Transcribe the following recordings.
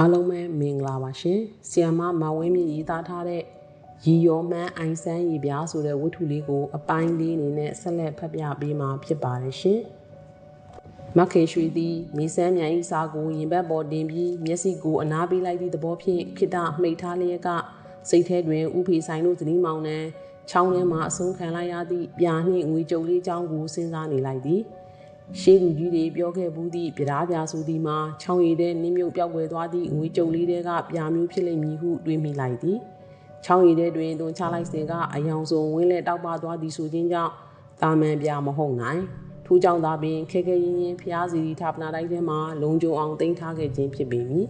အားလုံးပဲမင်္ဂလာပါရှင်ဆီယမမဝင်းမြင့်ရေးသားထားတဲ့ရီရောမှန်းအိုင်ဆန်းရေပြားဆိုတဲ့ဝတ္ထုလေးကို အပိုင်းလေးအနေနဲ့ဆက်လက်ဖတ်ပြပေးမှာဖြစ်ပါတယ်ရှင်မခေရွှေသည်မေဆန်းမြိုင်ဤစာကိုရင်ဘတ်ပေါ်တင်ပြီးမျက်စိကိုအနားပေးလိုက်သည့်သဘောဖြင့်ခိတမှိတ်ထားလျက်ကစိတ်ထဲတွင်ဥဖေဆိုင်တို့ဇနီးမောင်နှံချောင်းထဲမှအဆုံးခံလိုက်ရသည့်ပြာနှင့်ငွေကြုံလေးချောင်းကိုစဉ်းစားနေလိုက်သည် ရှေးလူကြီးတွေပြောခဲ့ဘူးသည့်ပြဓာပြဆိုသည်မှာချောင်းရည်တဲ့နင်းမြုပ်ပြောက်ွယ်သွားသည့်ငွေကြုံလေးတွေကပြာမျိုးဖြစ်လိမ့်မည်ဟုတွေးမိလိုက်သည်ချောင်းရည်တဲ့တွင်သွန်ချလိုက်စဉ်ကအယောင်စုံဝင်းလက်တောက်ပသွားသည်ဆိုခြင်းကြောင့်တာမန်ပြမဟုတ်နိုင်ထို့ကြောင့်သာပင်ခဲခဲရင်းရင်းဖျားစီရီဌာပနာတိုင်းထဲမှာလုံခြုံအောင်တင်ထားခဲ့ခြင်းဖြစ်ပေမည်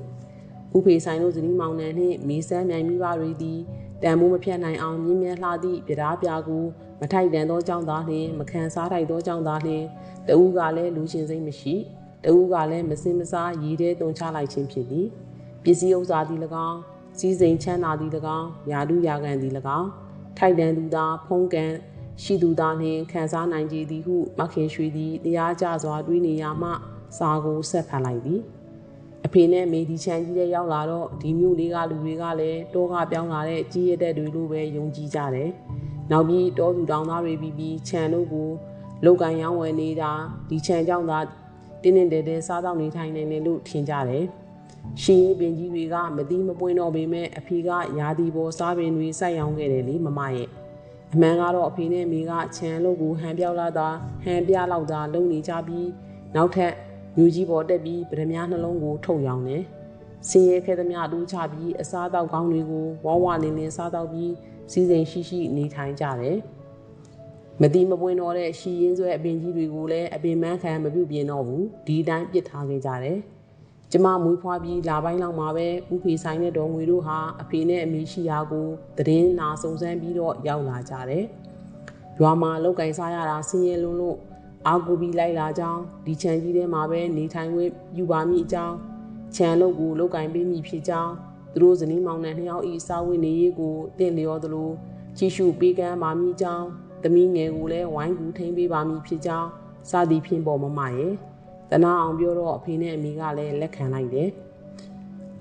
ဥဖေဆိုင်တို့ဇနီးမောင်နှံနှင့်မေဆန်းမြိုင်မိဘတွေသည် တန်မိုးမဖြတ်နိုင်အောင်မြင်းမြတ်လှသည့်ပြဓာပြာကိုမထိုက်တန်သောကြောင့်သာလျှင်မခံစားထိုက်သောကြောင့်သာလျှင်တဦးကလည်းလူချင်းစိတ်မရှိတဦးကလည်းမစင်မစားရည်တဲ့တုံချလိုက်ခြင်းဖြစ်သည်ပစ္စည်းဥစ္စာသည်၎င်းစီစဉ်ချမ်းသာသည်၎င်းယာတုယာကန်သည်၎င်းထိုက်တန်သူသာဖုံးကန်ရှိသူသာနှင့်ခံစားနိုင်ကြသည်ဟုမခင်ရွှေသည်တရားကြစွာတွေးနေရမှစာကိုဆက်ဖတ်လိုက်သည် အဖေနဲ့မေဒီချန်ကြီးတဲ့ရောက်လာတော့ဒီမြို့လေးကလူတွေကလည်းတောကပြောင်းလာတဲ့ကြီးရတဲ့တွေလိုပဲယုံကြည်ကြတယ်။နောက်ပြီးတောသူတောင်သားတွေပြီးပြီးခြံတို့ကိုလောက်ကန်ရောင်းဝယ်နေတာဒီခြံကြောင့်သာတင်းတင်းတဲတဲစားတော့နေထိုင်နေတယ်လို့ထင်ကြတယ်။ရှီရင်ပင်ကြီးတွေကမတိမပွင့်တော့ပေမဲ့အဖေကရာသီပေါ်စားပင်တွေစိုက်ရောင်းခဲ့တယ်လေမမရဲ့။အမှန်ကတော့အဖေနဲ့မိကခြံလို့ကိုဟန်ပြောက်လာတာဟန်ပြလောက်တာလုံနေကြပြီးနောက်ထပ် မြို့ကြီးပေါ်တက်ပြီးဗရမ ्या နှလုံးကိုထုတ်ရောင်းတယ်။စင်ရဲခဲသမျှတူးချပြီးအစားအသောက်ကောင်းတွေကိုဝဝလင်းလင်းစားတော့ပြီးစီစဉ်ရှိရှိနေထိုင်ကြတယ်။မတိမပွင့်တော့တဲ့ရှီရင်းဆွဲအပင်ကြီးတွေကိုလည်းအပင်မန်းခံမပြုတ်ပြင်းတော့ဘူးဒီတိုင်းပစ်ထားခဲ့ကြတယ်ကျမမွေးဖွားပြီးလာပိုင်းလောက်မှာပဲဥဖေဆိုင်တဲ့တော်ငွေတို့ဟာအဖေနဲ့အမေရှိရာကိုသတင်းနာစုံစမ်းပြီးတော့ရောက်လာကြတယ်ရွာမှာလောက်ကင်စားရတာဆင်းရဲလုံးလို့ အာကူပြီးလိုက်လာကြောင်းဒီခြံကြီးထဲမှာပဲနေထိုင်ခွင့်ယူပါမိအကြောင်းခြံလုတ်ကိုလောက်ကင်ပေးမိဖြစ်ကြောင်းသူတို့ဇနီးမောင်နှံနှစ်ယောက်ဤစာဝတ်နေရေးကိုတင့်လျော်သလိုချီရှုပေးကမ်းပါမိကြောင်းသမီးငယ်ကိုလည်းဝိုင်းကူထိန်းပေးပါမည်ဖြစ်ကြောင်းစသည်ဖြင့်ပေါ်မမရဲ့တနာအောင်ပြောတော့အဖေနဲ့အမေကလည်းလက်ခံလိုက်တယ်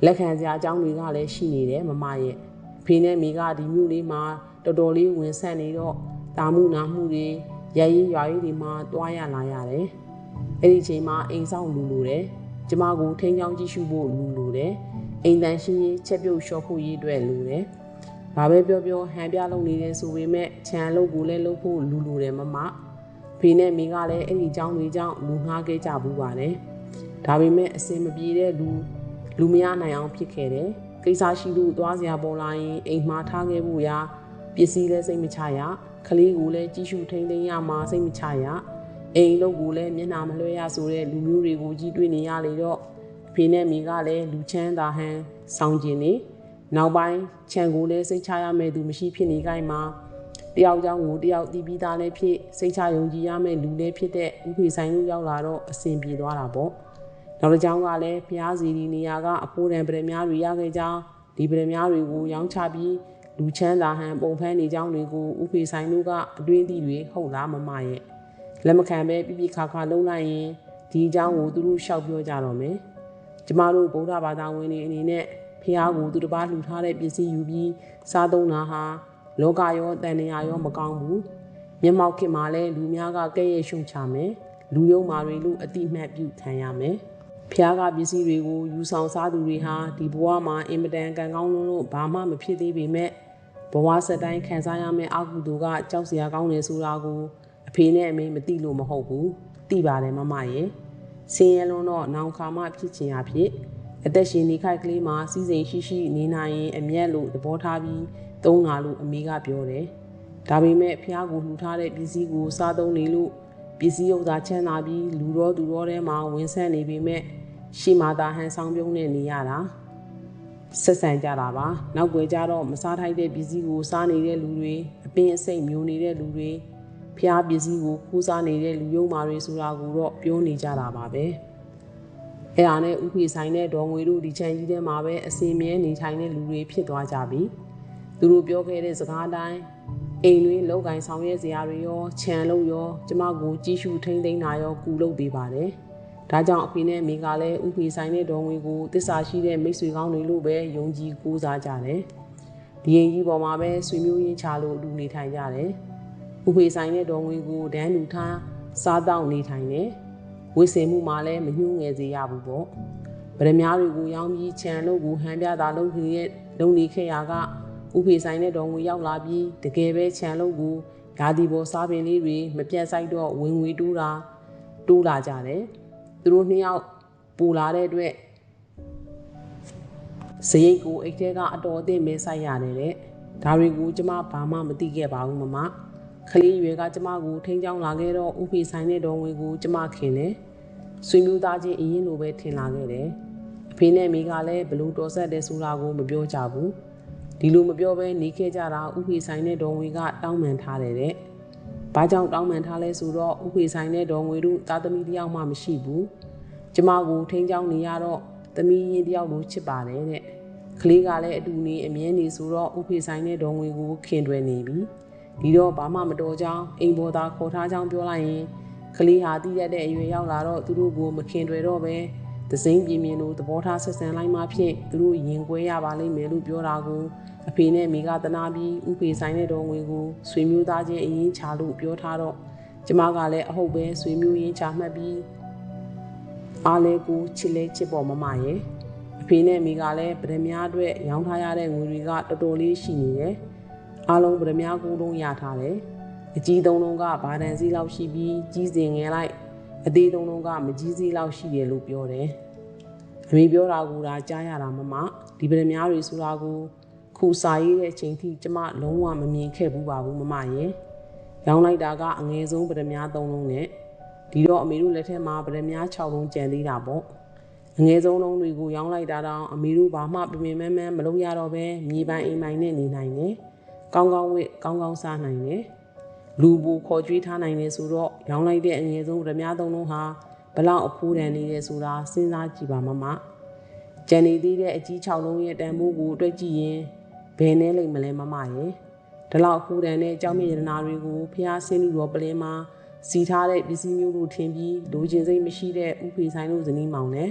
လက်ခံစရာအကြောင်းတွေကလည်းရှိနေတယ်မမရဲ့အဖေနဲ့အမေကဒီမြို့လေးမှာတော်တော်လေးဝင်ဆက်နေတော့တာမှုနာမှုတွေ ရရင်ရွာရီတွေမှာတွားရလာရတယ်။အဲ့ဒီချိန်မှာအိမ်ဆောင်လူလိုတယ်။ကျမကိုထိန်းချောင်းကြည့်ရှုဖို့လူလိုတယ်။အိမ်တန်ရှင်းချင်းချက်ပြုတ်လျှော့ဖို့ရည်အတွက်လူတယ်။ဘာပဲပြောပြောဟန်ပြလုပ်နေတယ်ဆိုပေမဲ့ခြံလုပ်ကိုလည်းလုပ်ဖို့လူလိုတယ်မမ။ဖေနဲ့မင်းကလည်းအဲ့ဒီအကြောင်းတွေကြောင့်လူငှားခဲ့ကြဘူးပါလေ။ဒါပေမဲ့အစင်မပြေတဲ့လူလူမရနိုင်အောင်ဖြစ်ခဲ့တယ်။ကိစ္စရှိလို့သွားစရာပေါ်လာရင်အိမ်မှာထားခဲ့ဖို့ရာပစ္စည်းလည်းစိတ်မချရ။ ကလေးကိုလည်းကြီးစုထိန်သိမ်းရမှာစိတ်မချရ။အိမ်လုပ်ကိုလည်းမျက်နှာမလွှဲရဆိုတဲ့လူမျိုးတွေကိုကြီးတွေ့နေရလေတော့ဖေနဲ့မိကလည်းလူချမ်းသာဟန်စောင်းကျင်နေ။နောက်ပိုင်းခြံကိုလည်းစိတ်ချရမယ့်သူမရှိဖြစ်နေကြမှာတယောက်ကြောင့်ကိုတယောက်တီးပြီးသားလည်းဖြစ်စိတ်ချယုံကြည်ရမယ့်လူလည်းဖြစ်တဲ့ဥဖေဆိုင်လူရောက်လာတော့အဆင်ပြေသွားတာပေါ့နောက်တစ်ကြောင်းကလည်းဖျားစီဒီနေရာကအဖိုးတန်ပရမများတွေရခဲ့ကြောင်းဒီပရမများတွေကိုရောင်းချပြီး လူချမ်းသာဟန်ပုံဖန်းနေကြောင်းတွေကိုဥဖေဆိုင်တို့ကအတွင်းသီးတွေဟုတ်လားမမရဲ့လက်မခံပဲပြပြခါခါလုံးလိုက်ရင်ဒီအကြောင်းကိုသူတို့ရှောက်ပြောကြတော့မယ်ကျမတို့ဗုဒ္ဓဘာသာဝင်တွေအနေနဲ့ဖះကိုသူတစ်ပါးလှူထားတဲ့ပစ္စည်းယူပြီးစားသုံးတာဟာလောကရောတန်နေရာရောမကောင်းဘူးမျက်မှောက်ခင်မှာလဲလူများကကဲ့ရဲ့ရှုံချမယ်လူယုံမာတွေလို့အတိမှတ်ပြုခံရမယ်ဖះကပစ္စည်းတွေကိုယူဆောင်စားသူတွေဟာဒီဘဝမှာအင်မတန်ကံကောင်းလုံးလို့ဘာမှမဖြစ်သေးပေမဲ့ ဘဝဆက်တိုင်းခံစားရမယ့်အကုသိုလ်ကကြောက်စရာကောင်းတယ်ဆိုတာကိုအဖေနဲ့အမေမသိလို့မဟုတ်ဘူးသိပါတယ်မမရဲ့ဆင်းရဲလုံးတော့နောင်ခါမှဖြစ်ချင်ရဖြစ်အသက်ရှင်နေခိုက်ကလေးမှာစီစဉ်ရှိရှိနေနိုင်ရင်အမျက်လို့သဘောထားပြီးသုံးလာလို့အမေကပြောတယ်။ဒါပေမဲ့ဖះကိုလှူထားတဲ့ပစ္စည်းကိုစားသုံးနေလို့ပစ္စည်းဥစ္စာချမ်းသာပြီးလူတော်သူတော်ထဲမှာဝင်ဆက်နေပေမဲ့ရှီမာတာဟန်ဆောင်ပြုံးနေနေရတာ ဆက်ဆံကြတာပါနောက်ွယ်ကြတော့မစားထိုက်တဲ့ပစ္စည်းကိုစားနေတဲ့လူတွေအပင်အစိတ်မျိုးနေတဲ့လူတွေဖျားပစ္စည်းကိုခိုးစားနေတဲ့လူယုံမာတွေဆိုတာကိုတော့ပြောနေကြတာပါပဲ။အဲ့ဒါနဲ့ဥဖေဆိုင်တဲ့ဒေါ်ငွေတို့ဒီချန်ကြီးထဲမှာပဲအစင်မြဲနေထိုင်တဲ့လူတွေဖြစ်သွားကြပြီသူတို့ပြောခဲ့တဲ့စကားတိုင်းအိမ်တွင်လောက်ကင်ဆောင်ရွက်စရာတွေရောခြံလုံးရောကျမကိုကြီးစုထိမ့်သိမ်းတာရောကူလုပ်ပေးပါတယ် ဒါကြောင့်အဖေနဲ့မိကလည်းဥဖေဆိုင်တဲ့ဒေါ်ငွေကိုတစ္ဆာရှိတဲ့မိတ်ဆွေကောင်းတွေလို့ပဲယုံကြည်ကိုးစားကြတယ်။ဒီရင်ကြီးပေါ်မှာပဲဆွေမျိုးရင်းချလို့အတူနေထိုင်ကြတယ်။ဥဖေဆိုင်တဲ့ဒေါ်ငွေကိုဒန်းလူထားစားတောက်နေထိုင်တယ်။ဝိစင်မှုမှာလည်းမညှိုးငယ်စေရဘူးပေါ့။ဗရမ ्या တွေကိုရောင်းပြီးခြံလို့ကိုဟန်ပြတာလုပ်ခဲ့တဲ့လုံနေခဲ့ရာကဥဖေဆိုင်တဲ့ဒေါ်ငွေရောက်လာပြီးတကယ်ပဲခြံလို့ကိုဓာတိဘောစားပင်လေးတွေမပြတ်ဆိုင်တော့ဝင်ငွေတူးတာတူးလာကြတယ်။ သူတို့နှစ်ယောက်ပူလာတဲ့အတွက်စရိတ်ကိုအိတ်ထဲကအတော်အသင့်မဲဆိုင်ရတယ်တဲ့ဒါတွေကိုကျမဘာမှမသိခဲ့ပါဘူးမမခလေးရွယ်ကကျမကိုထိန်းချောင်းလာခဲ့တော့ဥဖေဆိုင်တဲ့တော်ဝင်ကိုကျမခင်တယ်ဆွေမျိုးသားချင်းအရင်လိုပဲထင်လာခဲ့တယ်အဖေနဲ့မိကလည်းဘလို့တော်ဆက်တယ်ဆိုတာကိုမပြောကြဘူးဒီလိုမပြောဘဲနေခဲ့ကြတာဥဖေဆိုင်တဲ့တော်ဝင်ကတောင်းပန်ထားတယ်တဲ့။ ဘာကြောင့်တောင်းပန်ထားလဲဆိုတော့ဥဖေဆိုင်တဲ့ဒေါ်ငွေတို့သားသမီးတယောက်မှမရှိဘူး။ကျမကိုထိန်းချောင်းနေရတော့သမီးရင်တယောက်လိုချစ်ပါတယ်တဲ့။ကလေးကလည်းအတူနေအမြဲနေဆိုတော့ဥဖေဆိုင်တဲ့ဒေါ်ငွေကိုခင်တွယ်နေပြီ။ဒီတော့ဘာမှမတော်ကြောင်းအိမ်ပေါ်သားခေါ်ထားကြောင်းပြောလိုက်ရင်ကလေးဟာတည်ရတဲ့အရွယ်ရောက်လာတော့သူတို့ကိုမခင်တွယ်တော့ပဲသစိမ့်ပြင်းပြင်းလို့သဘောထားဆက်ဆံလိုက်မှဖြင့်သူတို့ရင်ကွဲရပါလိမ့်မယ်လို့ပြောတာကို အဖေနဲ့မိကတနာပြီးဥဖေဆိုင်တဲ့တော်ငွေကိုဆွေမျိုးသားချင်းအရင်ချလို့ပြောထားတော့ကျမကလည်းအဟုတ်ပဲဆွေမျိုးရင်းချမှတ်ပြီးအားလဲကိုချစ်လဲချစ်ပေါ်မမရဲ့အဖေနဲ့မိကလည်းဗရမ ्या အတွက်ရောင်းထားရတဲ့ငွေတွေကတော်တော်လေးရှိနေတယ်အားလုံးဗရမ ्या ကိုလုံးရထားတယ်အကြီးသုံးလုံးကဗာဒန်စီလောက်ရှိပြီးကြီးစင်ငယ်လိုက်အသေးသုံးလုံးကမကြီးစီလောက်ရှိတယ်လို့ပြောတယ်အမေပြောတာကဒါကြားရတာမမဒီဗရမ ्या တွေဆိုတာကို ခုစာရေးတဲ့အချိန်ထိကျမလုံးဝမမြင်ခဲ့ဘူးပါဘူးမမရဲ့ရောင်းလိုက်တာကအငယ်ဆုံးပဒမြား၃လုံးနဲ့ဒီတော့အမေတို့လက်ထက်မှာပဒမြား6လုံးကျန်သေးတာပေါ့အငယ်ဆုံးလုံးတွေကိုရောင်းလိုက်တာတော့အမေတို့ဘာမှပင်ပင်မန်းမန်းမလုပ်ရတော့ပဲမြေပိုင်အိမ်ပိုင်နဲ့နေနိုင်တယ်ကောင်းကောင်းဝစ်ကောင်းကောင်းစားနိုင်တယ်လူဘူခေါ်ကြွေးထားနိုင်တယ်ဆိုတော့ရောင်းလိုက်တဲ့အငယ်ဆုံးပဒမြား၃လုံးဟာဘလောက်အဖိုးတန်နေတယ်ဆိုတာစဉ်းစားကြည့်ပါမမကျန်နေသေးတဲ့အကြီး6လုံးရဲ့တန်ဖိုးကိုတွေ့ကြည့်ရင် ဘယ်နဲ့လိမ့်မလဲမမရဲ့ဒီလောက်ခူတန်တဲ့ကြောင်းမြေရနာတွေကိုဖျားဆင်းလူတော်ပလင်းမှာစီထားတဲ့ပစ္စည်းမျိုးတို့ထင်ပြီးလိုချင်စိတ်မရှိတဲ့ဥဖေဆိုင်တို့ဇနီးမောင်နဲ့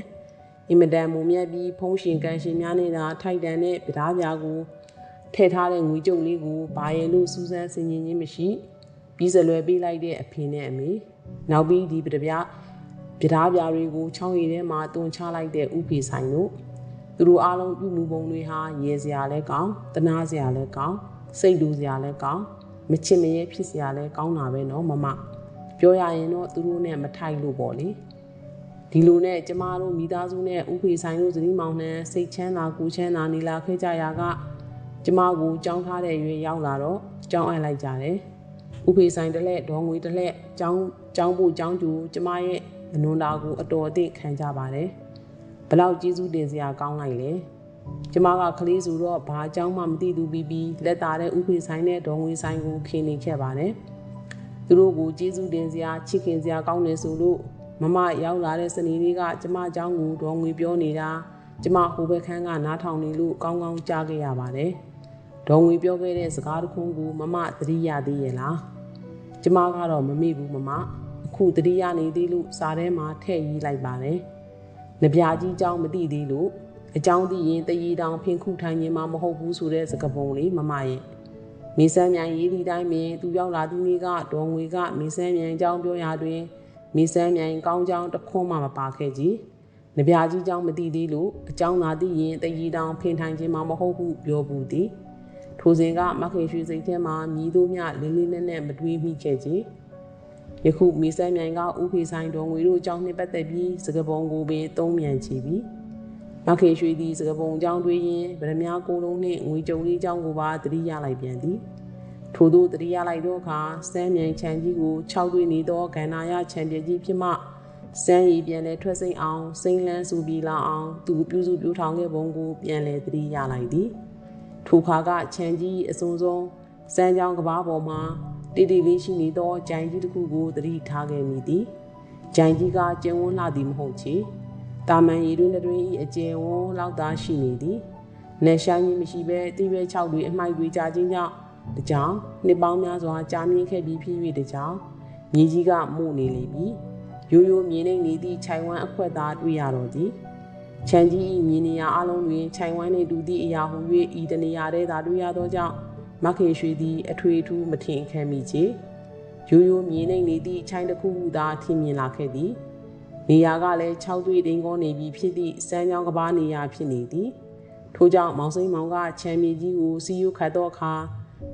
အင်မတန်မုံမြတ်ပြီးဖုံးရှင်ကန်ရှင်များနေတာထိုက်တန်တဲ့ပဓာပြာကိုထည့်ထားတဲ့ငွေကြုံလေးကိုဘာရဲ့လို့စူးစမ်းဆင်ခြင်ခြင်းမရှိပြီးစလွယ်ပေးလိုက်တဲ့အဖေနဲ့အမေနောက်ပြီးဒီပဓာပြပဓာပြာတွေကိုချောင်းရည်ထဲမှာတွန်ချလိုက်တဲ့ဥဖေဆိုင်တို့ သူတို့အားလုံးပြုမှုပုံတွေဟာရေစရာလဲကောင်းတနာစရာလဲကောင်းစိတ်တူစရာလဲကောင်းမချစ်မရဲဖြစ်စရာလဲကောင်းတာပဲเนาะမမပြောရရင်တော့သူတို့နဲ့မထိုက်လို့ပေါ့လေဒီလိုနဲ့ကျမတို့မိသားစုနဲ့ဥဖေဆိုင်တို့ဇနီးမောင်နှံစိတ်ချမ်းသာကိုချမ်းသာနေလာခဲ့ကြရာကကျမကိုကြောင်းထားတဲ့ရွေရောက်လာတော့ကြောင်းအပ်လိုက်ကြတယ်ဥဖေဆိုင်တလက်ဒေါ်ငွေတလက်ကြောင်းကြောင်းဖို့ကြောင်းသူကျမရဲ့အနွန်တာကိုအတော်အသင့်ခံကြပါတယ် ဘလောက်ကျေးဇူးတင်စရာကောင်းလိုက်လဲကျမကကလေးဆိုတော့ဘာအကြောင်းမှမသိသူပြီးပြီးလက်သားတဲ့ဥဖေဆိုင်နဲ့ဒေါ်ငွေဆိုင်ကိုခင်နေခဲ့ပါတယ်သူတို့ကိုကျေးဇူးတင်စရာချစ်ခင်စရာကောင်းနေဆိုလို့မမရောက်လာတဲ့စနေနေ့ကကျမအကြောင်းကိုဒေါ်ငွေပြောနေတာကျမဟိုဘက်ခန်းကနားထောင်နေလို့ကောင်းကောင်းကြားခဲ့ရပါတယ်ဒေါ်ငွေပြောခဲ့တဲ့စကားတခုကိုမမသတိရသေးရဲ့လားကျမကတော့မမေ့ဘူးမမအခုသတိရနေသေးလို့စာထဲမှာထည့်ရေးလိုက်ပါတယ်။ နဗျာကြီးเจ้าမသိသေးလို့အเจ้าသိရင်တရီတောင်ဖင်ခုထိုင်ခြင်းမမဟုတ်ဘူးဆိုတဲ့စကားပုံလေးမမရဲ့မေဆန်းမြိုင်ရေးဒီတိုင်းပင်သူရောက်လာသူနေ့ကဒေါ်ငွေကမေဆန်းမြိုင်အကြောင်းပြောရာတွင်မေဆန်းမြိုင်ကောင်းကြောင်းတခွန်းမှမပါခဲ့ကြီး။နဗျာကြီးเจ้าမသိသေးလို့အเจ้าသာသိရင်တရီတောင်ဖင်ထိုင်ခြင်းမမဟုတ်ဘူးပြောဘူးသည်။ထိုစဉ်ကမခင်ရွှေစိတ်ထဲမှာမြည်တို့မြလေးလေးနက်နက်မတွေးမိခဲ့ကြီး။ ယခုမီဆန်းမြိုင်ကဥဖေဆိုင်တော်ငွေတို့အကြောင်းနှင့်ပတ်သက်ပြီးစကပုံကိုပင်သုံးမြန်ချီပြီးမခေရွှေသည်စကပုံအကြောင်းတွေးရင်ဗရမ ्या ကိုလုံးနှင့်ငွေကြုံလေးအကြောင်းကိုပါတတိရလိုက်ပြန်သည်ထို့သောတတိရလိုက်သောအခါစမ်းမြိုင်ချန်ကြီးကို6တွေ့နေသောကန္နာယချန်ပြကြီးဖြစ်မှစမ်းရည်ပြန်လဲထွက်စိမ့်အောင်စိမ့်လန်းစုပြီးလာအောင်သူပြုစုပြုထောင်ခဲ့ပုံကိုပြန်လဲတတိရလိုက်သည်ထိုခါကချန်ကြီးအစုံဆုံးစမ်းကြောင်ကဘာပေါ်မှာ တီတီလေးရှိနေသောဂျိုင်ကြီးတစ်ခုကိုသတိထားခဲ့မိသည်ဂျိုင်ကြီးကကျင်းဝန်းလာသည်မဟုတ်ချေတာမန်ရည်တွင်တွင်ဤအကျယ်ဝန်းလောက်သာရှိနေသည်နယ်ရှားကြီးမရှိဘဲတိပဲ6တွေအမိုက်တွေကြာခြင်းကြောင့်တကြောင်နှစ်ပေါင်းများစွာကြာမြင့်ခဲ့ပြီးဖြစ်၍တကြောင်မြေကြီးကမှုနေလေပြီရိုးရိုးမြင်နေနေသည့်ခြိုင်ဝမ်းအခွက်သားတွေ့ရတော့သည်ချန်ကြီး၏မြင်နေရအလုံးတွင်ခြိုင်ဝမ်းနှင့်တူသည့်အရာဟု၍ဤတနေရာထဲသာတွေ့ရသောကြောင့် မခေရွှေသည် အထွေထူးမထင်ခံမိချေရိုးရိုးမြင်နေနေသည့်ခြိုင်တစ်ခုခုသာထင်မြင်လာခဲ့သည်နေရာကလည်း၆သွေးတိန်ကောနေပြီဖြစ်သည့်စမ်းကြောင်းကဘာနေရာဖြစ်နေသည်ထို့ကြောင့်မောင်စိန်မောင်ကချမ်းမြေကြီးကိုစီးယူခတ်သောအခါ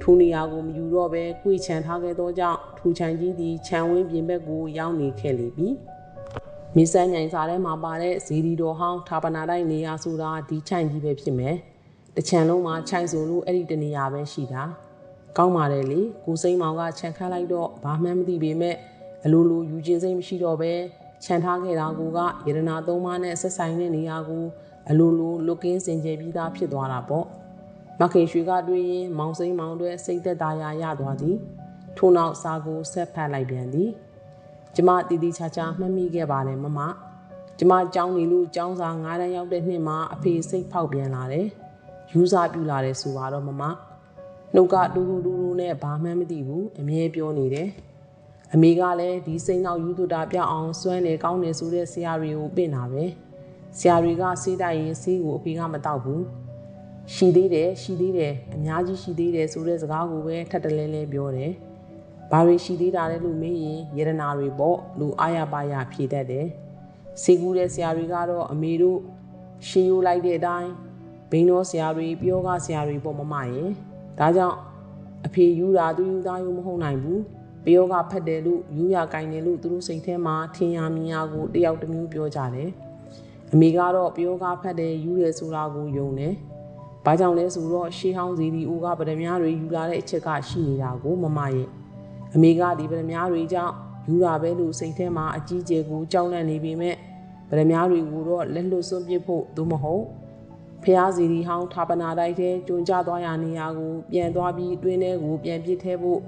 ထိုနေရာကိုမယူတော့ဘဲကြွေချန်ထားခဲ့သောကြောင့်ထူချန်ကြီးသည်ခြံဝင်းပြင်ဘက်ကိုရောက်နေခဲ့လေပြီမင်းစန်းညိုင်စာထဲမှာပါတဲ့ဇီဒီတော်ဟောင်းဌာပနာတိုင်းနေရာဆိုတာဒီခြံကြီးပဲဖြစ်မယ် တချံလုံးမှာခြံဆိုလို့အဲ့ဒီတနေရာပဲရှိတာကောင်းပါတယ်လေကိုစိမ့်မောင်ကခြံခတ်လိုက်တော့ဘာမှမသိပေမဲ့အလိုလိုယူခြင်းစိမ့်မရှိတော့ပဲခြံထားခဲ့တာကိုကယရနာသုံးပါးနဲ့ဆက်ဆိုင်တဲ့နေရာကိုအလိုလိုလုကင်းစင်ကြယ်ပြီးသားဖြစ်သွားတာပေါ့မခင်ရွှေကတွေ့ရင်မောင်စိမ့်မောင်တွေစိတ်သက်သာရာရသွားသည်ထို့နောက်စာကိုဆက်ဖတ်လိုက်ပြန်သည်ကျမတီတီချာချာမှတ်မိခဲ့ပါတယ်မမကျမကြောင်းနေလို့ကြောင်းစာ9တန်းရောက်တဲ့နှစ်မှာအဖေစိတ်ဖောက်ပြန်လာတယ် ယူစားပြလာတယ်ဆိုတော့မမနှုတ်ကတူတူတူတူနဲ့ဘာမှမသိဘူးအမြဲပြောနေတယ်အမေကလည်းဒီစိတ်နောက်ယူတူတာပြအောင်စွမ်းနေကောင်းနေဆိုတဲ့ဆရာတွေကိုပင့်တာပဲဆရာတွေကစေးတိုက်ရင်ဆေးကိုအဖေကမတောက်ဘူးရှိသေးတယ်ရှိသေးတယ်အများကြီးရှိသေးတယ်ဆိုတဲ့စကားကိုပဲထပ်တလဲလဲပြောတယ်ဘာတွေရှိသေးတာလဲလို့မေးရင်ယရနာတွေပေါ့လူအားရပါရဖြေတတ်တယ်စေကူတဲ့ဆရာတွေကတော့အမေတို့ရှင်းယူလိုက်တဲ့အတိုင်း ဘိန်းတော်ဆရာတွေပြောကဆရာတွေပေါ့မမရဲ့ဒါကြောင့်အဖေယူတာသူယူသားယူမဟုတ်နိုင်ဘူးပယောကဖတ်တယ်လို့ယူရကင်တယ်လို့သူတို့စိတ်ထဲမှာထင်ရမြင်ရကိုတယောက်တစ်မျိုးပြောကြတယ်အမေကတော့ပယောကဖတ်တယ်ယူတယ်ဆိုတာကိုယုံတယ်ဘာကြောင့်လဲဆိုတော့ရှေးဟောင်းစီဒီအိုကဗဒမြားတွေယူလာတဲ့အချက်ကရှိနေတာကိုမမရဲ့အမေကဒီဗဒမြားတွေကြောင့်ယူတာပဲလို့စိတ်ထဲမှာအကြီးကျယ်ကိုကြောက်လန့်နေပေမဲ့ဗဒမြားတွေကိုတော့လက်လွတ်စွန့်ပစ်ဖို့သို့မဟုတ် ဖျားစီဒီဟောင်းဌာပနာတိုက်ထဲကျွံကြသွားရနေရာကိုပြန်သွားပြီးတွင်းထဲကိုပြန်ပစ်ထဲဖို့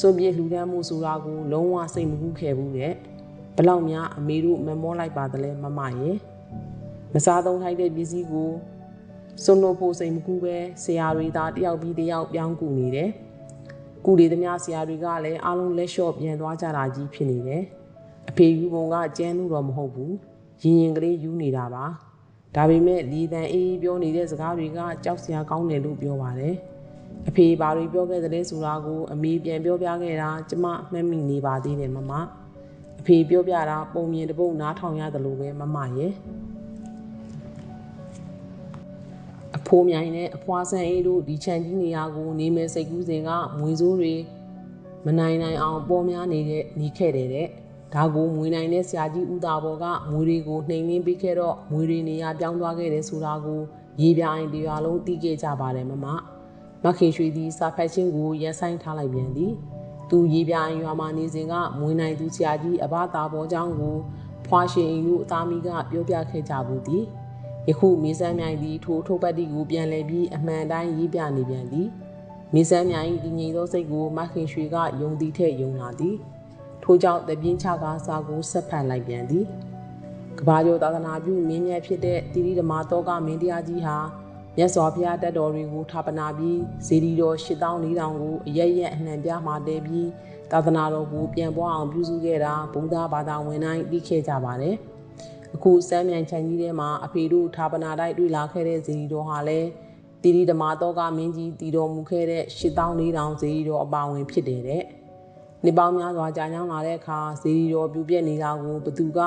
စွန့်ပစ်လှူဒန်းမှုဆိုတာကိုလုံးဝစိတ်မကူးခဲ့ဘူးတဲ့ဘလောက်များအမေတို့မမောလိုက်ပါသလဲမမရဲ့မစားသုံးထိုက်တဲ့ပစ္စည်းကိုစွန့်လို့ဖို့စိတ်မကူပဲဆရာတွေသာတယောက်ပြီးတယောက်ပြောင်းကူနေတယ်။ကူတွေသမျှဆရာတွေကလည်းအားလုံးလက်လျှော့ပြန်သွားကြတာကြီးဖြစ်နေတယ်။အဖေယူပုံကကျန်းလို့တော့မဟုတ်ဘူး။ရင်ရင်ကလေးယူနေတာပါ။ ဒါပေမဲ့လီတန်အေးပြောနေတဲ့စကားတွေကကြောက်စရာကောင်းတယ်လို့ပြောပါတယ်။အဖေဘာတွေပြောခဲ့သလဲဆိုတာကိုအမေပြန်ပြောပြခဲ့တာကျမမှတ်မိနေပါသေးတယ်မမ။အဖေပြောပြတာပုံမြင်တပုတ်နားထောင်ရတယ်လို့ပဲမမရဲ့။အဖိုးမြိုင်နဲ့အဖွားဆန်းအေးတို့ဒီချန်ကြီးနေရာကိုနေမယ်စိတ်ကူးစဉ်ကမွေစိုးတွေမနိုင်နိုင်အောင်ပေါ်များနေတဲ့နေခဲ့တယ်တဲ့ ဒါကိုမွေနိုင်တဲ့ဆရာကြီးဦးသားဘော်ကမွေတွေကိုနှိမ်နှင်းပေးခဲ့တော့မွေတွေနေရာပြောင်းသွားခဲ့တယ်ဆိုတာကိုရေပြိုင်တရားလုံးသိခဲ့ကြပါတယ်မမမခင်ရွှေသည်စာဖတ်ခြင်းကိုရန်ဆိုင်ထားလိုက်ပြန်သည်သူရေပြိုင်ရွာမှာနေစဉ်ကမွေနိုင်သူဆရာကြီးအဘသားဘော်เจ้าကိုဖွာရှင်အိမ်တို့အသားမီးကပြောပြခဲ့ကြဘူးသည်ယခုမေဆန်းမြိုင်သည်ထိုထိုပတ်တိကိုပြန်လည်ပြီးအမှန်တိုင်းရေးပြနေပြန်သည်မေဆန်းမြိုင်ဒီငြိမ်သောစိတ်ကိုမခင်ရွှေကယုံသည်ထက်ယုံလာသည် ထို့ကြောင့်တပြင်းချကားစာကိုဆက်ဖတ်လိုက်ပြန်သည်ကဘာကျော်သာသနာပြုမင်းမြတ်ဖြစ်တဲ့တိရိဓမ္မတောကမင်းတရားကြီးဟာမြတ်စွာဘုရားတက်တော်တွေကိုဌာပနာပြီးဇေဒီတော်၈000 4000ကိုအရရက်အနှံပြမှာတည်ပြီးသာသနာတော်ကိုပြန်ပွားအောင်ပြုစုခဲ့တာဘုရားဘာသာဝင်တိုင်းသိခဲ့ကြပါတယ်။အခုစမ်းမြန်ချန်ကြီးထဲမှာအဖေတို့ဌာပနာတိုက်တွေ့လာခဲ့တဲ့ဇီရီတော်ဟာလည်းတီရီဓမာတော့ကမင်းကြီးတည်တော်မူခဲ့တဲ့8400ဇီရီတော်အပါဝင်ဖြစ်တယ်တဲ့။ နေပေါင်းများစွာကြာညောင်းလာတဲ့အခါဇီရီတော်ပြူပြက်နေတာကိုဘသူက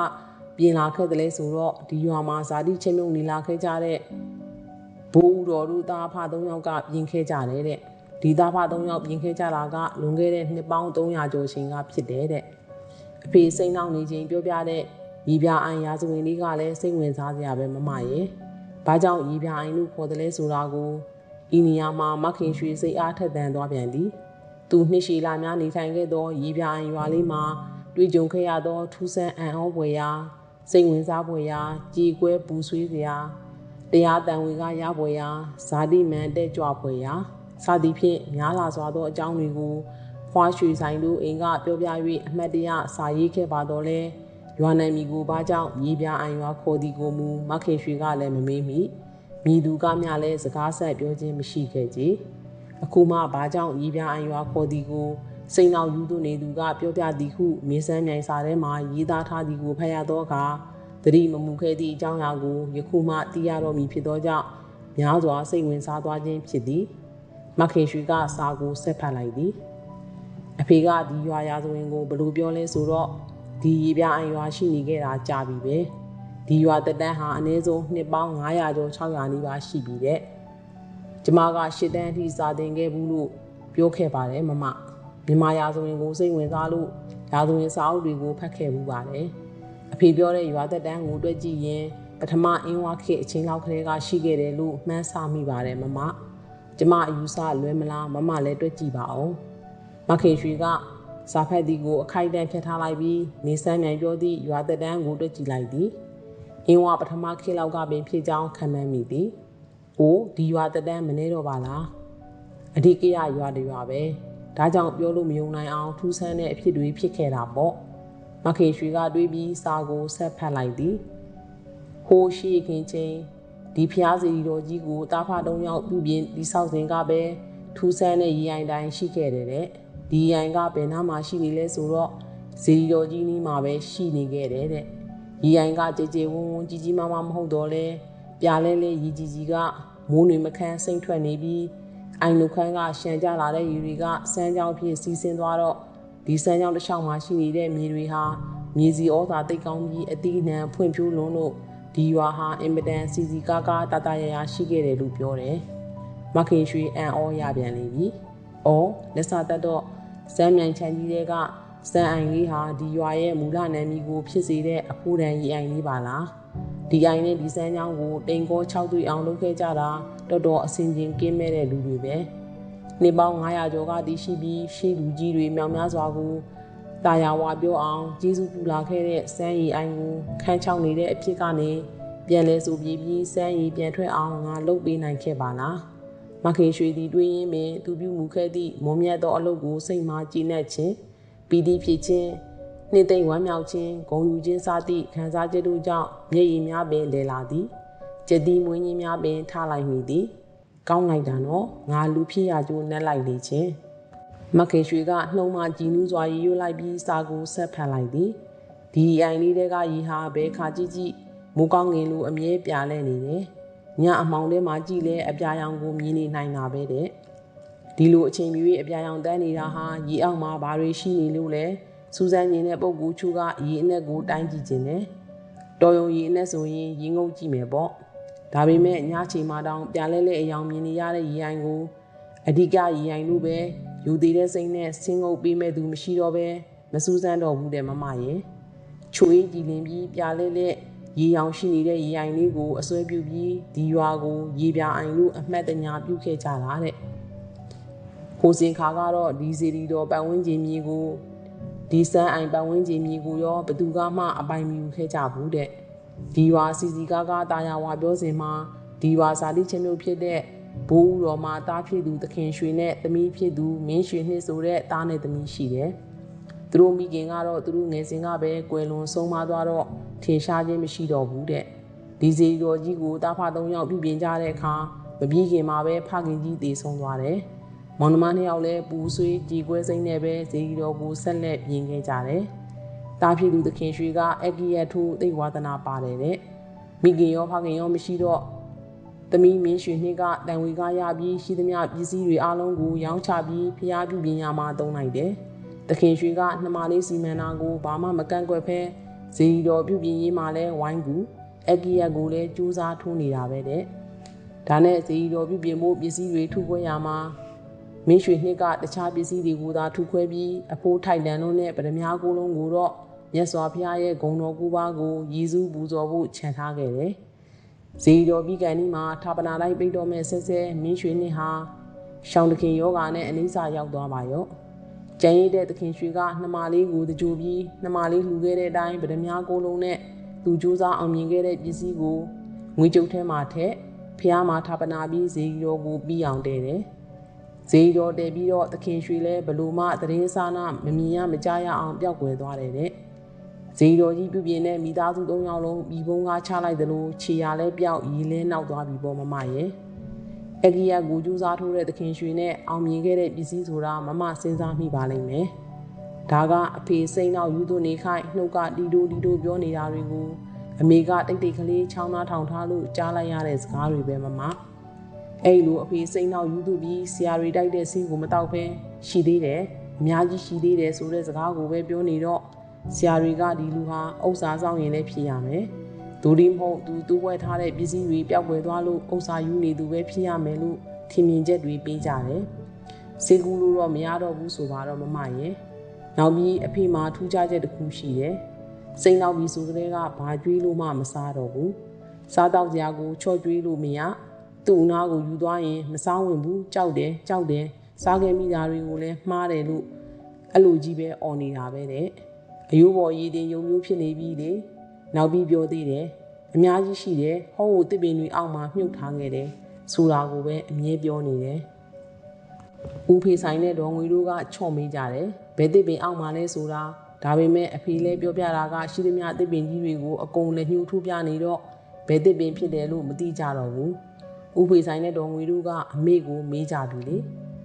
ပြင်လာခဲ့တယ်လဲဆိုတော့ဒီရွာမှာဇာတိချင်းမြုံနေလာခဲ့ကြတဲ့ဘိုးဦးတော်တို့သားဖ၃ယောက်ကပြင်ခဲ့ကြတယ်တဲ့။ဒီသားဖ၃ယောက်ပြင်ခဲ့ကြတာကလွန်ခဲ့တဲ့နှစ်ပေါင်း300ကျော်ချိန်ကဖြစ်တယ်တဲ့အဖေစိတ်နှောက်နေခြင်းပြောပြတဲ့ရီပြအိုင်ရာဇဝင်လေးကလည်းစိတ်ဝင်စားစရာပဲမမရဲ့။ဘာကြောင့်ရီပြအိုင်လို့ခေါ်တယ်လဲဆိုတာကိုဤနေရာမှာမခင်ရွှေစိတ်အားထက်သန်သွားပြန်သည်။ သူနှစ်ရှည်လာများနေထိုင်ခဲ့သောရီပြအိုင်ရွာလေးမှာတွေ့ကြုံခဲ့ရသောထူးဆန်းအံ့ဩဖွယ်ရာစိတ်ဝင်စားဖွယ်ရာကြည်ကွဲပူဆွေးစရာတရားတန်ဝင်ကရဖွယ်ရာဇာတိမန်တဲ့ကြွဖွယ်ရာစသည်ဖြင့်များလာစွာသောအကြောင်းတွေကိုဖွားရွှေဆိုင်တို့အိမ်ကပြောပြ၍အမှတ်တရစာရေးခဲ့ပါတော့လဲ။ရွာနိုင်မီကိုဘာကြောင့်မြေပြအိုင်ရွာခေါ်သည်ကိုမူမခင်ရွှေကလည်းမမေးမိမိသူကမျှလည်းစကားဆက်ပြောခြင်းမရှိခဲ့ကြ အခုမှဘာကြောင့်မြေပြအိုင်ရွာခေါ်သည်ကိုစိန်အောင်ယူသူနေသူကပြောပြသည်ဟုမင်းစန်းမြိုင်စာထဲမှာရေးသားထားသည်ကိုဖတ်ရသောအခါသတိမမူခဲ့သည့်အကြောင်းအရာကိုယခုမှသိရတော့မည်ဖြစ်သောကြောင့်များစွာစိတ်ဝင်စားသွားခြင်းဖြစ်သည်မခင်ရွှေကစာကိုဆက်ဖတ်လိုက်သည်အဖေကဒီရွာရာဇဝင်ကိုဘယ်လိုပြောလဲဆိုတော့ဒီရေပြအိုင်ရွာရှိနေခဲ့တာကြာပြီပဲဒီရွာတက်တန်းဟာအနည်းဆုံးနှစ်ပေါင်း900ကျော်600နီးပါးရှိပြီတဲ့ ကျမကရှစ်တန်းအထိစာသင်ခဲ့ဘူးလို့ပြောခဲ့ပါတယ်မမမြန်မာရာဇဝင်ကိုစိတ်ဝင်စားလို့ရာဇဝင်စာအုပ်တွေကိုဖတ်ခဲ့မှုပါတယ်အဖေပြောတဲ့ရွာတက်တန်းကိုတွေ့ကြည့်ရင်ပထမအင်းဝါခေအချင်းလောက်ကလေးကရှိခဲ့တယ်လို့မှန်းဆမိပါတယ်မမကျမအယူဆလွဲမလားမမလည်းတွေ့ကြည့်ပါအောင်မခင်ရွှေကစာဖတ်သည်ကိုအခိုက်အတန့်ဖြတ်ထားလိုက်ပြီးနေဆန်းမြန်ပြောသည့်ရွာတက်တန်းကိုတွေ့ကြည့်လိုက်သည်အင်းဝါပထမခေလောက်ကပင်ဖြစ်ကြောင်းခံမှန်းမိသည်။ အိုးဒီရွာတက်တန်းမနေတော့ပါလား။အဓိကရရွာတရွာပဲ။ဒါကြောင့်ပြောလို့မယုံနိုင်အောင်ထူးဆန်းတဲ့အဖြစ်တွေဖြစ်ခဲ့တာပေါ့။မခင်ရွှေကတွေးပြီးစာကိုဆက်ဖတ်လိုက်သည်။ဟိုးရှိခင်ချင်းဒီဖျားစီတော်ကြီးကိုတာဖတုံးရောက်ပြုပြင်ဒီဆောက်စဉ်ကပဲထူးဆန်းတဲ့ရီအိုင်တိုင်းရှိခဲ့တယ်တဲ့။ဒီရိုင်ကဘယ်နားမှာရှိနေလဲဆိုတော့ဇီတော်ကြီးနီးမှာပဲရှိနေခဲ့တယ်တဲ့။ရီအိုင်ကကြည်ကြည်ဝန်းဝန်းကြီးကြီးမားမားမဟုတ်တော့လဲ ပြာလဲလဲရီကြီးကြီးကမိုးတွေမခန်းစိမ့်ထွက်နေပြီးအိုင်နုခန်းကရှန်ကြလာတဲ့ရီတွေကစမ်းကြောင်းဖြစ်စီးဆင်းသွားတော့ဒီစမ်းကြောင်းတစ်လျှောက်မှာရှိနေတဲ့မြေတွေဟာမြေစီဩဇာတိတ်ကောင်းပြီးအတိအနှံဖွံ့ဖြိုးလွန်းလို့ဒီရွာဟာအင်မတန်စီစီကားကားတတရရရှိခဲ့တယ်လို့ပြောတယ်။မခင်ရွှေအန်အောရပြန်နေပြီ။အော်လက်စာတက်တော့စမ်းမြိုင်ချန်ကြီးတွေကစံအိုင်လေးဟာဒီရွာရဲ့မူလနာမည်ကိုဖြစ်စေတဲ့အဖိုးတန်ရီအိုင်လေးပါလား ဒီအိုင်နဲ့ဒီစမ်းချောင်းကိုတိမ်ကော6တွေ့အောင်လုပ်ခဲ့ကြတာတော်တော်အဆင်ပြေကင်းမဲ့တဲ့လူတွေပဲနေပေါင်း900ကျော်ကတည်ရှိပြီးရှေးလူကြီးတွေမြောင်များစွာကိုတာယာဝါပြောအောင်ကျေးဇူးပြုလာခဲ့တဲ့စမ်းရီအိုင်ကိုခန်းချောင်းနေတဲ့အဖြစ်ကနေပြန်လဲဆိုပြီးပြီးစမ်းရီပြန်ထွက်အောင်ငါလုပ်ပေးနိုင်ခဲ့ပါလားမခင်ရွှေသည်တွေးရင်းပင်သူပြုမှုခဲ့သည့်မုံမြတ်သောအလုပ်ကိုစိတ်မှကြည်နက်ခြင်းပီတိဖြစ်ခြင်း နှိမ့်သိမ့်ဝမ်းမြောက်ခြင်းဂုဏ်ယူခြင်းစသည့်ခံစားချက်တို့ကြောင့်မျက်ရည်များပင်လဲလာသည်ကြည်တီမွေးခြင်းများပင်ထားလိုက်မိသည်ကောင်းလိုက်တာနော်ငါလူဖြစ်ရကြိုးနှက်လိုက်လေခြင်းမခင်ရွှေကနှုံမှကြည်နူးစွာရေရွလိုက်ပြီးစာကိုဆက်ဖတ်လိုက်သည်ဒီအိုင်လေးတွေကရေဟာဘဲခါကြည့်ကြည့်မိုးကောင်းငင်လိုအမြဲပြာလဲနေတယ်ညအမောင်ထဲမှာကြည့်လဲအပြာရောင်ကိုမြင်နေနိုင်တာပဲတဲ့ဒီလိုအချိန်မီအပြာရောင်တန်းနေတာဟာရေအောက်မှာဘာတွေရှိနေလို့လဲ စူးစမ်းနေတဲ့ပုံကူချူကရေအနက်ကိုတိုင်းကြည့်ခြင်းနဲ့တော်ယုံရေအနက်ဆိုရင်ရေငုံကြည့်မယ်ပေါ့ဒါပေမဲ့ညချိန်မှတောင်ပြလဲလဲအယောင်မြင်နေရတဲ့ရေအိုင်ကိုအဓိကရေအိုင်လို့ပဲယူသေးတဲ့စိတ်နဲ့ဆင်းငုပ်ပေးမဲ့သူမရှိတော့ပဲမစူးစမ်းတော့ဘူးတဲ့မမရဲ့ချွေးကြည်လင်ပြီးပြလဲလဲရေရောင်ရှိနေတဲ့ရေအိုင်လေးကိုအစွဲပြုပြီးဒီရွာကိုရေပြအိုင်လို့အမှတ်တညာပြုခဲ့ကြတာတဲ့ကိုစင်ခါကတော့ဒီစီရီတော်ပတ်ဝန်းကျင်မြေကို ဒီစမ်းအိုင်ပတ်ဝန်းကျင်မြေကိုရောဘသူကမှအပိုင်မယူခဲ့ကြဘူးတဲ့ဒီရွာစီစီကားကားတာယာဝါပြောစင်မှာဒီရွာဇာတိချင်းတို့ဖြစ်တဲ့ဘိုးဦးတော်မှာတားဖြစ်သူသခင်ရွှေနဲ့သမီးဖြစ်သူမင်းရွှေနှစ်ဆိုတဲ့တားနဲ့သမီးရှိတယ်သူတို့မိခင်ကတော့သူတို့ငယ်စဉ်ကပဲကွယ်လွန်ဆုံးမသွားတော့ထင်ရှားခြင်းမရှိတော့ဘူးတဲ့ဒီစီတော်ကြီးကိုတားဖသုံးယောက်ပြုပြင်ကြတဲ့အခါမပြီးခင်မှာပဲဖခင်ကြီးတည်ဆုံးသွားတယ် မောင်နှမနှစ်ယောက်လည်းပူဆွေးကြေကွဲစိမ့်နဲ့ပဲဇေဒီတော်ကိုဆက်လက်ပြင်ခဲ့ကြတယ်။တာဖြစ်သူသခင်ရွှေကအကီယထူသိဝါဒနာပါတယ်တဲ့။မိခင်ရောဖခင်ရောမရှိတော့သမီးမင်းရွှေနှင်းကတန်ဝေကားရပြီးရှိသမျှပစ္စည်းတွေအလုံးကိုရောင်းချပြီးဖျားပြုပညာမှာသုံးလိုက်တယ်။သခင်ရွှေကနှမလေးစီမံနာကိုဘာမှမကန့်ကွက်ဖဲဇေဒီတော်ပြုပြင်ရေးမှာလဲဝိုင်းကူအကီယကိုလည်းစူးစမ်းထိုးနေတာပဲတဲ့။ဒါနဲ့ဇေဒီတော်ပြုပြင်မှုပစ္စည်းတွေထုခွဲရမှာ မင်းရွှေနှစ်ကတခြားပစ္စည်းတွေကိုသာထုခွဲပြီးအဖိုးထိုက်တန်လုံးနဲ့ဗဒမားကိုလုံးကိုတော့မြတ်စွာဘုရားရဲ့ဂုဏ်တော်ကိုပါကိုရည်စူးပူဇော်ဖို့ခြံထားခဲ့တယ်။ဇေတော်ပြီးကန်ဒီမှာထာပနာလိုက်ပိတ်တော်မဲ့ဆဲဆဲမင်းရွှေနှစ်ဟာရှောင်းတခင်ယောဂါနဲ့အနိစ္စရောက်သွားပါရော့။ကျန်ရည်တဲ့သခင်ရွှေကနှမလေးကိုတကြိုပြီးနှမလေးလှူခဲ့တဲ့အတိုင်းဗဒမားကိုလုံးနဲ့သူစူးစမ်းအောင်မြင်ခဲ့တဲ့ပစ္စည်းကိုငွေကြုတ်ထဲမှာထက်ဖះမှာထာပနာပြီးဇေတော်ကိုပြီးအောင်တည်တယ်။ ဈေးတော်တည်ပြီးတော့သခင်ရွှေလဲဘလို့မှသတင်းစာနာမမြင်ရမကြားရအောင်ပျောက်ကွယ်သွားတယ်တဲ့ဈေးတော်ကြီးပြုပြင်တဲ့မိသားစု၃ယောက်လုံးပြီးဘုံကားချလိုက်သလိုခြေရလဲပျောက်ရီလဲနောက်သွားပြီပေါ့မမရဲ့အကီယာကိုကြိုးစားထိုးတဲ့သခင်ရွှေနဲ့အောင်မြင်ခဲ့တဲ့ပစ္စည်းဆိုတာမမစဉ်းစားမိပါလိမ့်မယ်ဒါကအဖေစိန်နောက်ယူသွနေခိုင်းနှုတ်ကတီတိုတီတိုပြောနေတာတွေကိုအမေကတိတ်တိတ်ကလေးချောင်းသားထောင်ထားလို့ကြားလိုက်ရတဲ့စကားတွေပဲမမ အဲ့လိုအဖေစိန်နောက်ယူသွပြီးဆရာတွေတိုက်တဲ့စီးကိုမတောက်ဖဲရှိသေးတယ်အများကြီးရှိသေးတယ်ဆိုတဲ့စကားကိုပဲပြောနေတော့ဆရာတွေကဒီလူဟာဥစ္စာဆောင်ရင်လည်းဖြစ်ရမယ်။ဒူဒီမဟုတ်သူသူ့ဝဲထားတဲ့ပစ္စည်းတွေပျောက်ကွယ်သွားလို့ဥစ္စာယူနေသူပဲဖြစ်ရမယ်လို့ထင်မြင်ချက်တွေပေးကြတယ်။စေကူလို့တော့မရတော့ဘူးဆိုပါတော့မမရဲ့။နောက်ပြီးအဖေမှာထူးခြားချက်တစ်ခုရှိတယ်။စိတ်နောက်ပြီးဆိုကလေးကဘာကြွေးလို့မှမစားတော့ဘူး။စားတော့စရာကိုချော့ကြွေးလို့မရ။ သူ့အနာကိုယူသွားရင်မစားဝင်ဘူးကြောက်တယ်ကြောက်တယ်စားခဲ့မိတာတွေကိုလည်းမှားတယ်လို့အဲ့လိုကြီးပဲអော်နေတာပဲတဲ့အယိုးပေါ်ရည်တင်ယုံမျိုးဖြစ်နေပြီလေနောက်ပြီးပြောသေးတယ်အများကြီးရှိတယ်ဟောကိုတစ်ပင်တွေအောက်မှာမြုပ်ထားခဲ့တယ်ဆိုတာကိုပဲအမြဲပြောနေတယ်ဦးဖေဆိုင်တဲ့ဒေါ်ငွေတို့ကချော့မေးကြတယ်ဘယ်တစ်ပင်အောက်မှာလဲဆိုတာဒါပေမဲ့အဖေလည်းပြောပြတာကရှိသမျှတစ်ပင်ကြီးတွေကိုအကုန်လည်းညှို့ထူးပြနေတော့ဘယ်တစ်ပင်ဖြစ်တယ်လို့မသိကြတော့ဘူး ဦးဖေဆိုင်တဲ့ဒေါ်ငွေတို့ကအမေကိုမေးကြပြီလေ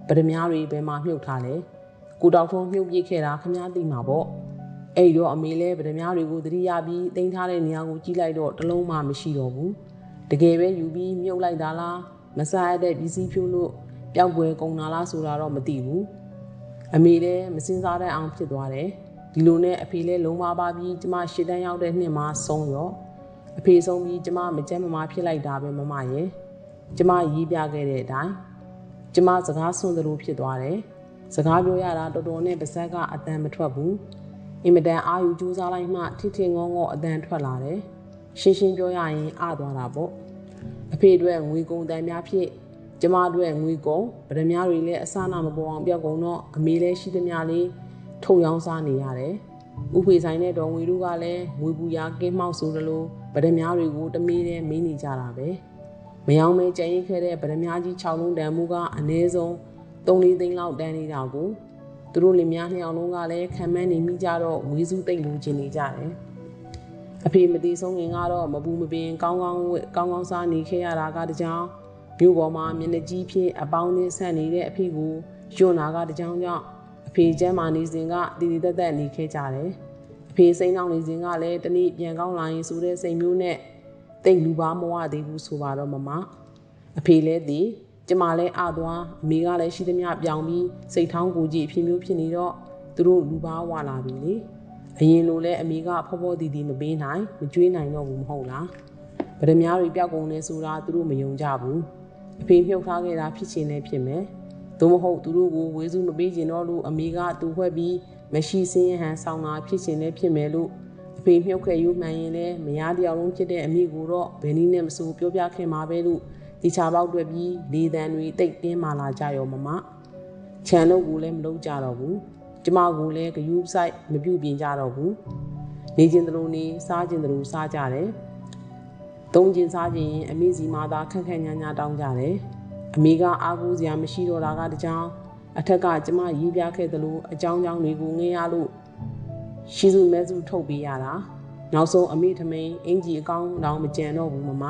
ဗဒမားတွေဘယ်မှာမြုပ်ထားလဲကိုတောက်ထုံးမြုပ်ပြစ်ခဲ့တာခမားသိမှာပေါ့အဲ့တော့အမေလည်းဗဒမားတွေကိုသတိရပြီးတင်ထားတဲ့နေရာကိုကြည့်လိုက်တော့တလုံးမှမရှိတော့ဘူးတကယ်ပဲယူပြီးမြုပ်လိုက်တာလားမစားရတဲ့ပစ္စည်းဖြိုးလို့ပျောက်ပွဲကုန်တာလားဆိုတာတော့မသိဘူးအမေလည်းမစင်စားတဲ့အောင်ဖြစ်သွားတယ်ဒီလိုနဲ့အဖေလည်းလုံးမပါပြီးကျမရှစ်တန်းရောက်တဲ့နှစ်မှာဆုံးရောအဖေဆုံးပြီးကျမမကြမ်းမမာဖြစ်လိုက်တာပဲမမရဲ့ ကျမရေးပြခဲ့တဲ့အတိုင်းကျမစကားဆွန့်သလိုဖြစ်သွားတယ်စကားပြောရတာတော်တော်နဲ့ပါဇက်ကအတန်မထွက်ဘူးအင်မတန်အာယူကြိုးစားလိုက်မှထိထင်ငေါငေါအတန်ထွက်လာတယ်ရှင်းရှင်းပြောရရင်အသွားတာပေါ့အဖေအတွက်ငွေကုန်တန်များဖြစ်ကျမအတွက်ငွေကုန်ဗဒများတွေလည်းအစနာမပေါ်အောင်ပြောက်ကုန်တော့အမေလည်းရှိသမျှလေးထုတ်ရောင်းစားနေရတယ်ဥဖေဆိုင်တဲ့တော်ငွေတို့ကလည်းငွေပူရာကင်းမောက်ဆိုသလိုဗဒများတွေကိုတမေးနဲ့မင်းနေကြတာပဲ မယောင်းမဲကြံရိတ်ခဲ့တဲ့ဗဒများကြီး6လုံးတန်မှုကအနည်းဆုံး3-4သိန်းလောက်တန်းနေတာကိုသူတို့လင်မယားနှစ်ယောက်လုံးကလည်းခံမန်းနေမိကြတော့ဝေးစုသိမ့်လူချင်နေကြတယ်အဖေမတိဆုံးခင်ကတော့မပူမပင်ကောင်းကောင်းဝကောင်းကောင်းစားနေခဲ့ရတာကတကြောင်မြို့ပေါ်မှာမျက်နှာကြီးဖြင့်အပေါင်းနဲ့ဆက်နေတဲ့အဖေကိုယွန်းနာကတကြောင်ကြောင့်အဖေကျမ်းမာနေစဉ်ကတည်တည်သက်သက်နေခဲ့ကြတယ်အဖေစိတ်နှောက်နေစဉ်ကလည်းတနေ့ပြန်ကောင်းလာရင်ဆိုတဲ့စိတ်မျိုးနဲ့ တိတ်လူပါမဝသေးဘူးဆိုပါတော့မမအဖေလည်းဒီကျမလည်းအသွားအမေကလည်းရှိသမျှပြောင်းပြီးစိတ်ထောင်းကိုကြည့်အဖြစ်မျိုးဖြစ်နေတော့သူတို့လူပါဝလာပြီလေအရင်လိုလဲအမေကဖောဖောတီတီမပေးနိုင်မကြွေးနိုင်တော့ဘူးမဟုတ်လားဗဒမားတွေပြောက်ကုန်နေဆိုတာသူတို့မယုံကြဘူးအဖေမြုပ်ထားခဲ့တာဖြစ်ချင်လည်းဖြစ်မယ်သို့မဟုတ်သူတို့ကိုဝေစုမပေးချင်တော့လို့အမေကသူ့ဖွဲ့ပြီးမရှိစင်းရဟန်ဆောင်တာဖြစ်ချင်လည်းဖြစ်မယ်လို့အ ဖေမြုပ်ခဲ့ယူမှန်ရင်လည်းမရတရားလုံးဖြစ်တဲ့အမိကိုတော့ဘယ်နည်းနဲ့မဆိုပြောပြခင်မှာပဲလို့ဒီချာပေါက်တွေ့ပြီးလေတံတွေတိတ်တင်းမာလာကြရောမမခြံတို့ကိုလည်းမလုံးကြတော့ဘူးကျမကိုလည်းဂယုဆိုင်မပြုတ်ပြင်ကြတော့ဘူးနေခြင်းတလူနေစားခြင်းတလူစားကြတယ်သုံးခြင်းစားခြင်းအမေစီမာသာခက်ခက်ညာညာတောင်းကြတယ်အမေကအားကိုးစရာမရှိတော့တာကတကြောင်အထက်ကကျမရေးပြခဲ့သလိုအကြောင်းကြောင်းတွေကိုငင်းရလို့ ရှိစုမဲစုထုတ်ပေးရတာနောက်ဆုံးအမေထမိန်အင်ကြီးအကောင်းတောင်မကြံတော့ဘူးမမ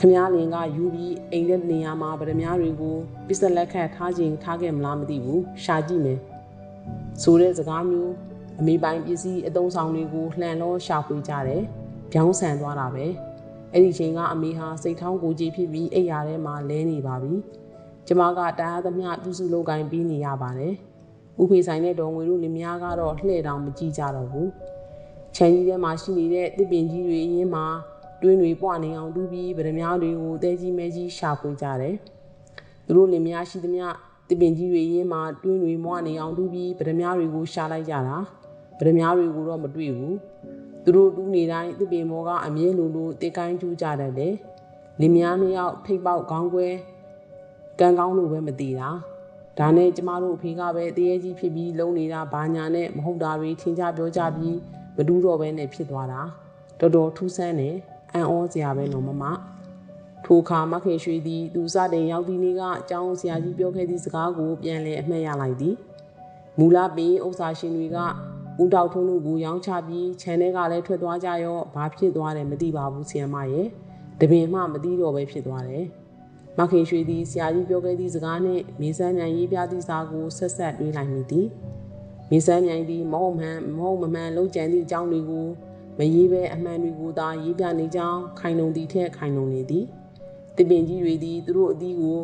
ခမားလင်ကယူပြီးအိမ်တဲ့နေရာမှာဗဒမားတွေကိုပစ္စလက်ခတ်ထားခြင်းထားခဲ့မလားမသိဘူးရှာကြည့်မယ်ဆိုတဲ့စကားမျိုးအမေပိုင်ပစ္စည်းအသုံးဆောင်တွေကိုလှန်လို့ရှာဖွေကြတယ်ပြောင်းဆန်သွားတာပဲအဲ့ဒီချိန်ကအမေဟာစိတ်ထောင်းကိုကြီးဖြစ်ပြီးအိပ်ရာထဲမှာလဲနေပါပြီကျမကတရားသမျှပြုစုလုပ်ကိုင်ပြီးနေရပါတယ် ဥဖေဆိုင်တဲ့တော်ငွေတို့လင်မယားကတော့လှည့်တောင်မကြည့်ကြတော့ဘူးခြံကြီးထဲမှာရှိနေတဲ့တစ်ပင်ကြီးတွေအရင်မှာတွင်းတွေပွားနေအောင်တူးပြီးဗဒမားတွေကိုတဲကြီးမဲကြီးရှာဖွေကြတယ်သူတို့လင်မယားရှိသမျှတစ်ပင်ကြီးတွေရင်းမှာတွင်းတွေမွားနေအောင်တူးပြီးဗဒမားတွေကိုရှာလိုက်ကြတာဗဒမားတွေကိုတော့မတွေ့ဘူးသူတို့တူးနေတိုင်းတစ်ပင်မောကအမြဲလိုလိုတေကိုင်းကျူးကြတယ်လေလင်မယားနှစ်ယောက်ထိတ်ပေါက်ခေါင်းကွဲကံကောင်းလို့ပဲမသိတာ ဒါနဲ့ကျမတို့အဖေကပဲတရေကြီးဖြစ်ပြီးလုံနေတာဘာညာနဲ့မဟုတ်တာတွေထင်ကြပြောကြပြီးမတူးတော့ပဲနဲ့ဖြစ်သွားတာတော်တော်ထူးဆန်းတယ်အံ့ဩစရာပဲနော်မမထိုအခါမခင်ရွှေသည်သူစတင်ရောက်သည့်နေ့ကအကြောင်းဆရာကြီးပြောခဲ့သည့်စကားကိုပြန်လည်အမှတ်ရလိုက်သည်မူလပင်ဥစ္စာရှင်တွေကဦးတောက်ထုံးတို့ကိုရောင်းချပြီးခြံထဲကလည်းထွက်သွားကြရောဘာဖြစ်သွားတယ်မသိပါဘူးဆီယမရဲ့တပင်မှမသိတော့ပဲဖြစ်သွားတယ် မခင်ရွှေသည်ဆရာကြီးပြောခဲ့သည့်စကားနှင့်မေဆန်းမြိုင်ရေးပြသည့်စာကိုဆက်ဆက်တွေးလိုက်မိသည်မေဆန်းမြိုင်သည်မဟုတ်မှန်မဟုတ်မမှန်လုံးကြံသည့်အကြောင်းတွေကိုမရေးဘဲအမှန်တွေကိုသာရေးပြနေကြောင်းခိုင်လုံသည့်ထက်ခိုင်လုံနေသည်တပင်ကြီးတွေသည်သူတို့အသီးကို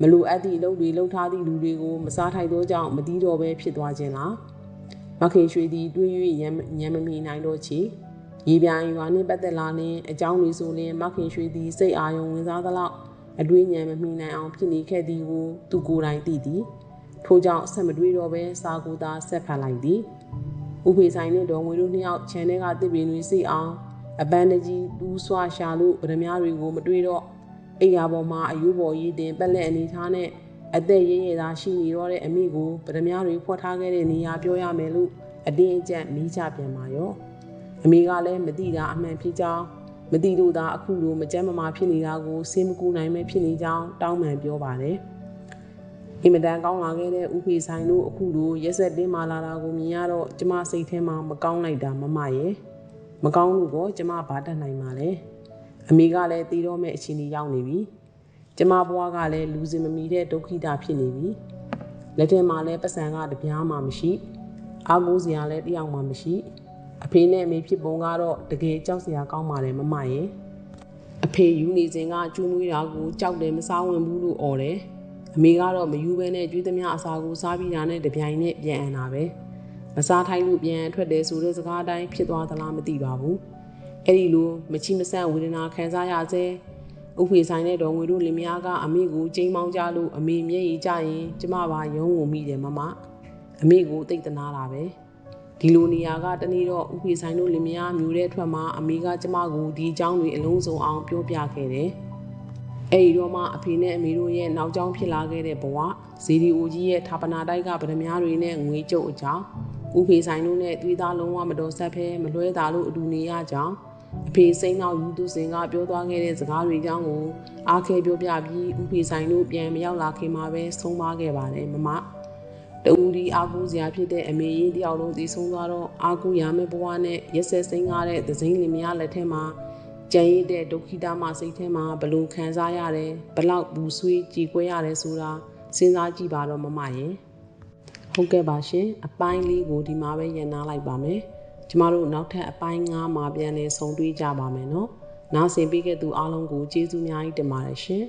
မလိုအပ်သည့်အလုပ်တွေလုပ်ထားသည့်လူတွေကိုမစားထိုက်သောကြောင့်မတီးတော့ဘဲဖြစ်သွားခြင်းလားမခင်ရွှေသည်တွေး၍ညံမမီနိုင်တော့ချေရေပြိုင်ရွာနှင့်ပတ်သက်လာလင်အကြောင်းတွေဆိုလင်မခင်ရွှေသည်စိတ်အာရုံဝင်စားသလောက် အတွေးဉာဏ်မမိနိုင်အောင်ဖြစ်နေခဲ့သည်ကိုသူကိုယ်တိုင်သိသည်ထို့ကြောင့်ဆက်မတွေးတော့ဘဲစာကိုသာဆက်ဖတ်လိုက်သည်ဥဖေဆိုင်နှင့်ဒေါ်ငွေတို့နှစ်ယောက်ခြံထဲကတစ်ပင်တွေစိအောင်အပန်းတကြီးတူးဆွာရှာလို့ဗရမ ्या တွေကိုမတွေးတော့အိယာပေါ်မှာအယိုးပေါ်ရည်တင်ပက်လက်အနေထားနဲ့အသက်ရရသာရှိနေတော့တဲ့အမိကိုဗရမ ्या တွေဖွက်ထားခဲ့တဲ့နေရာပြောရမယ်လို့အတင်းအကျပ်မိချပြန်ပါရောအမေကလည်းမသိတာအမှန်ဖြစ်ကြောင်း မတိတို့သာအခုလိုမကြမ်းမမာဖြစ်နေတာကိုစင်မကူနိုင်မဲ့ဖြစ်နေကြောင်းတောင်းပန်ပြောပါတယ်။အင်မတန်ကောင်းလာခဲ့တဲ့ဥဖေဆိုင်တို့အခုလိုရက်ဆက်တင်းမာလာတာကိုမြင်ရတော့ကျမစိတ်ထဲမှာမကောင်းလိုက်တာမမရဲ့မကောင်းလို့တော့ကျမဘာတတ်နိုင်မှာလဲ။အမေကလည်းတီးတော့မဲ့အချိန်ကြီးရောက်နေပြီ။ကျမဘွားကလည်းလူစင်မမီတဲ့ဒုက္ခိတာဖြစ်နေပြီ။လက်ထဲမှာလည်းပတ်စံကတပြားမှမရှိ။အားကိုးစရာလည်းတယောက်မှမရှိ။ အဖေနဲ့အမေဖြစ်ပုံကတော့တကယ်ကြောက်စရာကောင်းပါတယ်မမရဲ့အဖေယူနေစဉ်ကကျူးမွေးတာကိုကြောက်တယ်မစားဝင်ဘူးလို့អော်တယ်အမေကတော့မယူဘဲနဲ့ကျွေးသမျှအစာကိုစားပြီးတာနဲ့တပြိုင်နဲ့ပြန်အန်တာပဲမစားထိုင်းလို့ပြန်ထွက်တယ်ဆိုတဲ့စကားအတိုင်းဖြစ်သွားသလားမသိပါဘူးအဲ့ဒီလိုမချိမဆန့်ဝေဒနာခံစားရစေဥဖေဆိုင်တဲ့တော်ငွေတို့လင်မယားကအမေကိုချိန်မောင်းကြလို့အမေမျက်ရည်ကျရင်ကျမပါရုံးကိုမိတယ်မမအမေကိုတိတ်တနာတာပဲ ဒီလိုနေရာကတနေ့တော့ဥဖေဆိုင်တို့လင်မယားမျိုးတဲ့ထွက်မှာအမေကကျမကိုဒီအကြောင်းတွေအလုံးစုံအောင်ပြောပြခဲ့တယ်။အဲဒီတော့မှအဖေနဲ့အမေတို့ရဲ့နောက်ကျောင်းဖြစ်လာခဲ့တဲ့ဘဝဇီဒီအိုကြီးရဲ့ဌာပနာတိုက်ကဗဒမားတွေနဲ့ငွေကျုပ်အကြောင်းဥဖေဆိုင်တို့နဲ့သွေးသားလုံးဝမတော်ဆက်ဖဲမလွဲတာလို့အတူနေရကြောင်းအဖေစိန်နောက်ယူသူစင်ကပြောသွားခဲ့တဲ့စကားတွေကြောင့်ကိုအားခဲပြောပြပြီးဥဖေဆိုင်တို့ပြန်မရောက်လာခင်မှာပဲဆုံးပါခဲ့ပါတယ်မမ။ တူဒီအာကူစရာဖြစ်တဲ့အမေရင်တယောက်လုံးဒီဆုံးသွားတော့အာကူရမယ့်ဘဝနဲ့ရက်ဆက်စိမ့်ကားတဲ့သစိမ်းလင်မယားလက်ထက်မှာကြံရည်တဲ့ဒုက္ခိတမစိတ်ထဲမှာဘလို့ခံစားရတယ်ဘလောက်ဘူးဆွေးကြည်ကွဲရတယ်ဆိုတာစဉ်းစားကြည့်ပါတော့မမရဲ့ဟုတ်ကဲ့ပါရှင်အပိုင်းလေးကိုဒီမှာပဲရန်နာလိုက်ပါမယ်ကျမတို့နောက်ထပ်အပိုင်း9မှာပြန်လည်ဆုံတွေ့ကြပါမယ်နော်နားဆင်ပေးခဲ့သူအားလုံးကိုကျေးဇူးများကြီးတင်ပါတယ်ရှင်